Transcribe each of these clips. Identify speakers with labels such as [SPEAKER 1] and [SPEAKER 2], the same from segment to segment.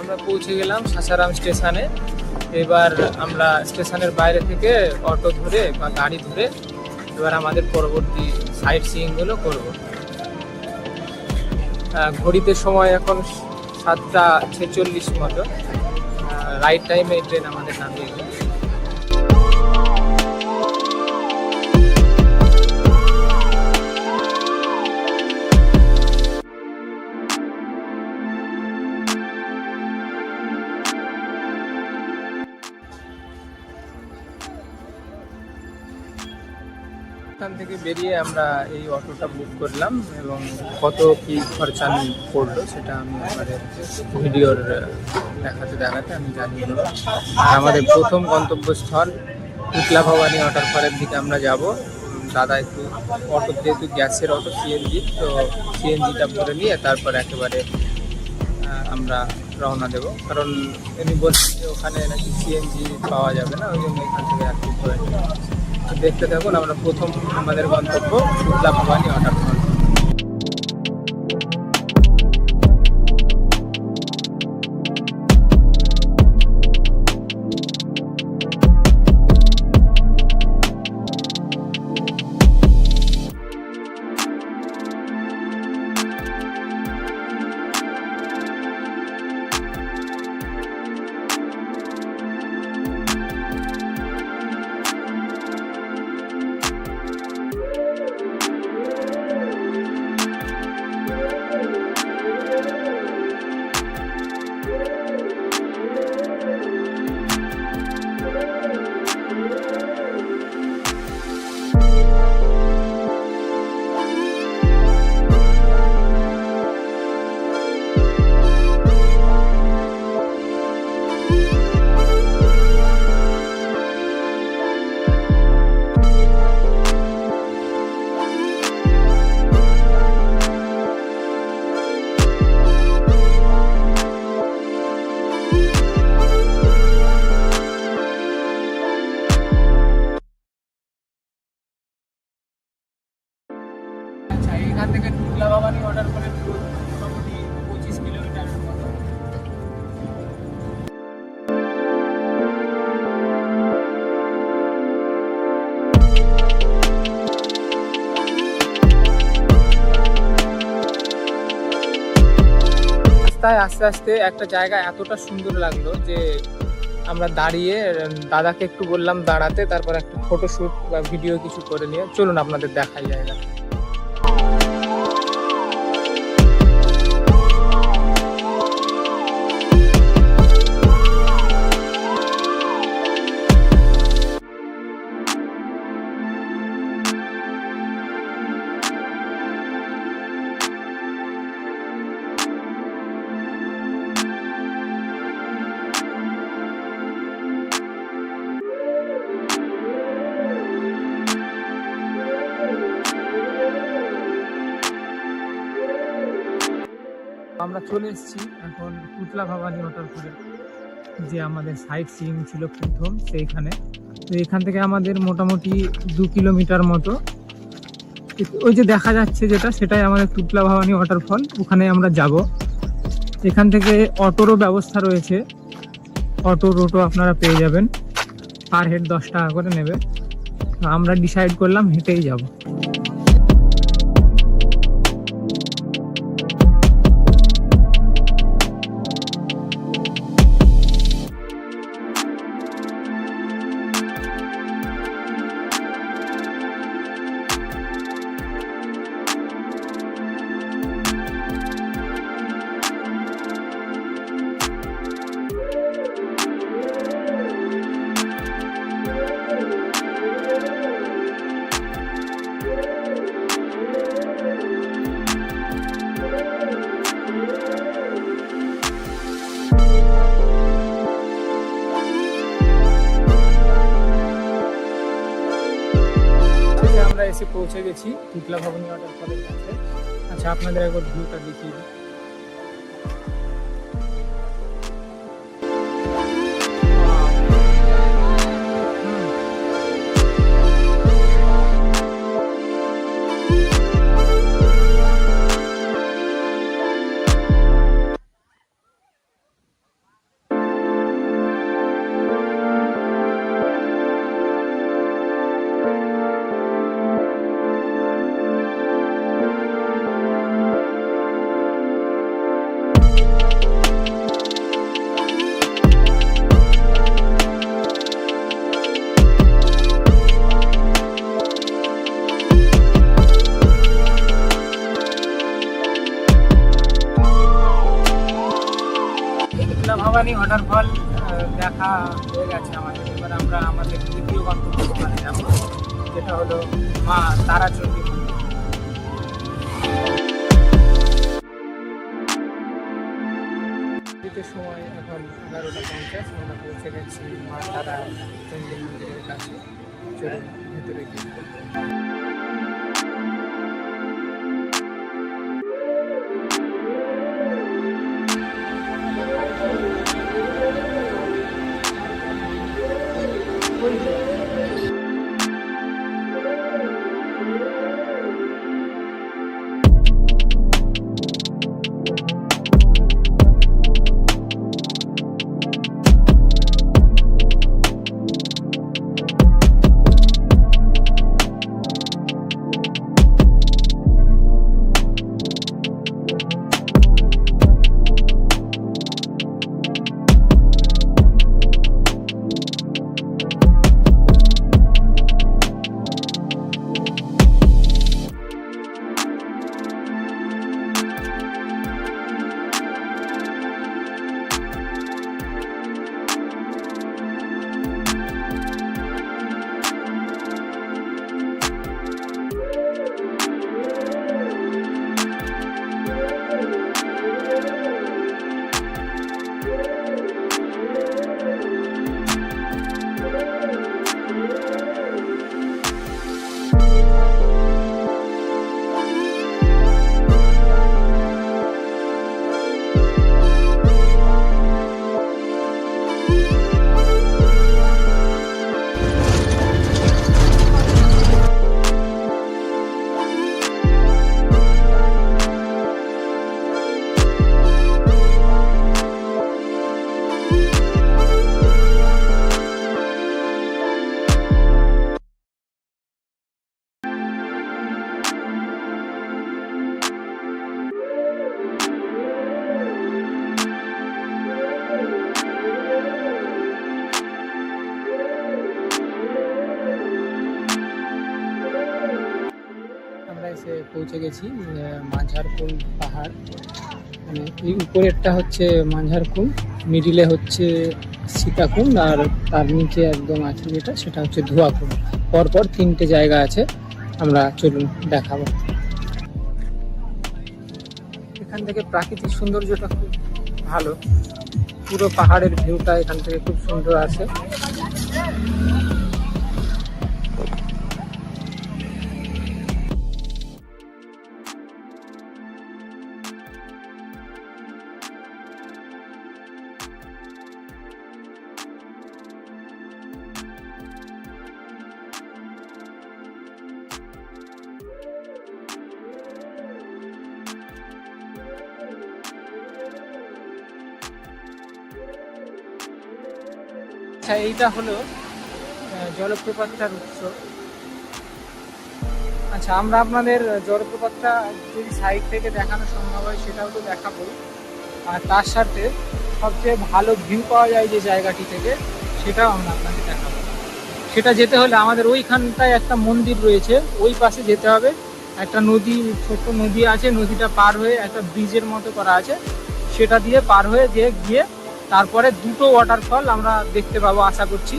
[SPEAKER 1] আমরা পৌঁছে গেলাম সাসারাম স্টেশনে। এবার আমরা স্টেশনের বাইরে থেকে অটো ধরে বা গাড়ি ধরে এবার আমাদের পরবর্তী সাইট সিইংগুলো করব। ঘড়িতে সময় এখন সাতটা ছেচল্লিশ মতো। রাইট টাইমে ট্রেন আমাদের নামিয়ে গেল এখান থেকে বেরিয়ে আমরা এই অটোটা বুক করলাম এবং কত কি খরচা আমি পড়ল সেটা আমি আমাদের ভিডিওর দেখাতে দেখাতে আমি জানিয়ে দেবো আর আমাদের প্রথম গন্তব্যস্থল টুকলা ভবানী পরের দিকে আমরা যাব। দাদা একটু অটো, যেহেতু গ্যাসের অটো সিএনজি তো সিএনজিটা ভরে নিয়ে তারপর একেবারে আমরা রওনা দেব। কারণ উনি বলছেন যে ওখানে নাকি সিএনজি পাওয়া যাবে না, ওই জন্য এখান থেকে নিলাম। তো দেখতে থাকুন আমরা প্রথম আমাদের গন্তব্য শুক্লা ভবানী ওয়াটারফল রাস্তায় আস্তে আস্তে একটা জায়গা এতটা সুন্দর লাগল যে আমরা দাঁড়িয়ে দাদাকে একটু বললাম দাঁড়াতে, তারপর একটা ফটোশ্যুট বা ভিডিও কিছু করে নিয়ে। চলুন আপনাদের দেখাই জায়গা আমরা চলে এসেছি এখন কুতলা ভবানী ওয়াটারফলে যে আমাদের সাইট সিইং ছিল প্রথম সেইখানে। তো এখান থেকে আমাদের মোটামুটি দু কিলোমিটার মতো। ওই যে দেখা যাচ্ছে যেটা, সেটাই আমাদের তুতলা ভবানী ওয়াটারফল ওখানে আমরা যাব। এখান থেকে অটোরও ব্যবস্থা রয়েছে। অটো টোটো আপনারা পেয়ে যাবেন। পার হেড দশ টাকা করে নেবে। আমরা ডিসাইড করলাম হেঁটেই যাব। এসে পৌঁছে গেছি। টুকলা ভবনী ওয়াটারফলের কাছে আচ্ছা আপনাদের একবার ভিউটা দেখিয়ে দিই। ওয়াটারফল দেখা হয়ে গেছে আমাদের। এবার আমরা আমাদের দ্বিতীয় গন্তব্যস্থানে যাব, যেটা হলো মা তারাচণ্ডী সময় এখন এগারোটা পঞ্চাশ, আমরা পৌঁছে গেছি মা তারা চণ্ডী মন্দিরের কাছে। চলুন ভেতরে গিয়ে। পৌঁছে গেছি মাঝারকুল পাহাড়। মানে এই উপরেরটা হচ্ছে মাঝারকুল মিডিলে হচ্ছে সীতাকুণ্ড, আর তার নিচে একদম আছে যেটা, সেটা হচ্ছে ধোয়াকুণ্ড। পরপর তিনটে জায়গা আছে, আমরা চলুন দেখাবো। এখান থেকে প্রাকৃতিক সৌন্দর্যটা খুব ভালো। পুরো পাহাড়ের ভিউটা এখান থেকে খুব সুন্দর আছে। আচ্ছা এইটা হলো জলপ্রপাতটার উৎস। আচ্ছা আমরা আপনাদের জলপ্রপাতটা যদি সাইড থেকে দেখানো সম্ভব হয়, সেটাও তো দেখাবো। আর তার সাথে সবচেয়ে ভালো ভিউ পাওয়া যায় যে জায়গাটি থেকে, সেটাও আমরা আপনাকে দেখাবো। সেটা যেতে হলে আমাদের ওইখানটায় একটা মন্দির রয়েছে, ওই পাশে যেতে হবে। একটা নদী, ছোট্ট নদী আছে, নদীটা পার হয়ে একটা ব্রিজের মতো করা আছে। সেটা দিয়ে পার হয়ে যে গিয়ে তারপরে দুটো ওয়াটারফল আমরা দেখতে পাবো আশা করছি।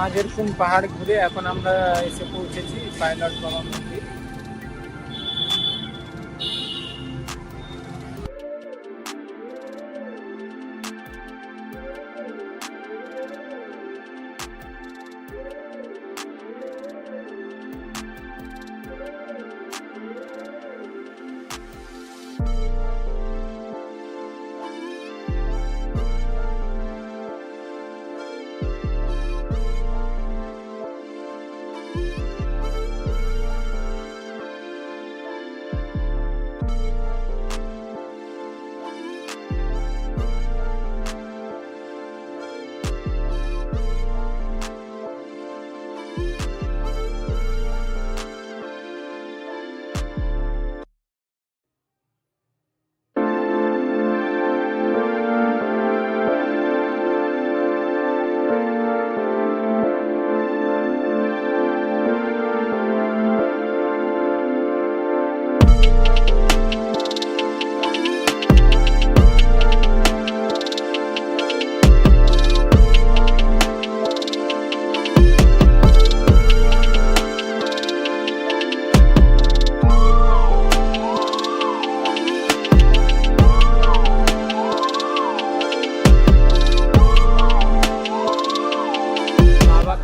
[SPEAKER 1] আচ্ছা মাঝের কোন পাহাড় ঘুরে এখন আমরা এসে পৌঁছেছি পাইলট বাবা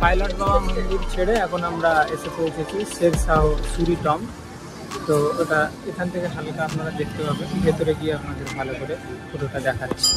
[SPEAKER 1] পাইলট বাবা মন্দির ছেড়ে এখন আমরা এসে পৌঁছেছি শের শাহ সুরি টম তো ওটা এখান থেকে হালকা আপনারা দেখতে পাবেন। ভেতরে গিয়ে আপনাদের ভালো করে ফটোটা দেখাচ্ছি।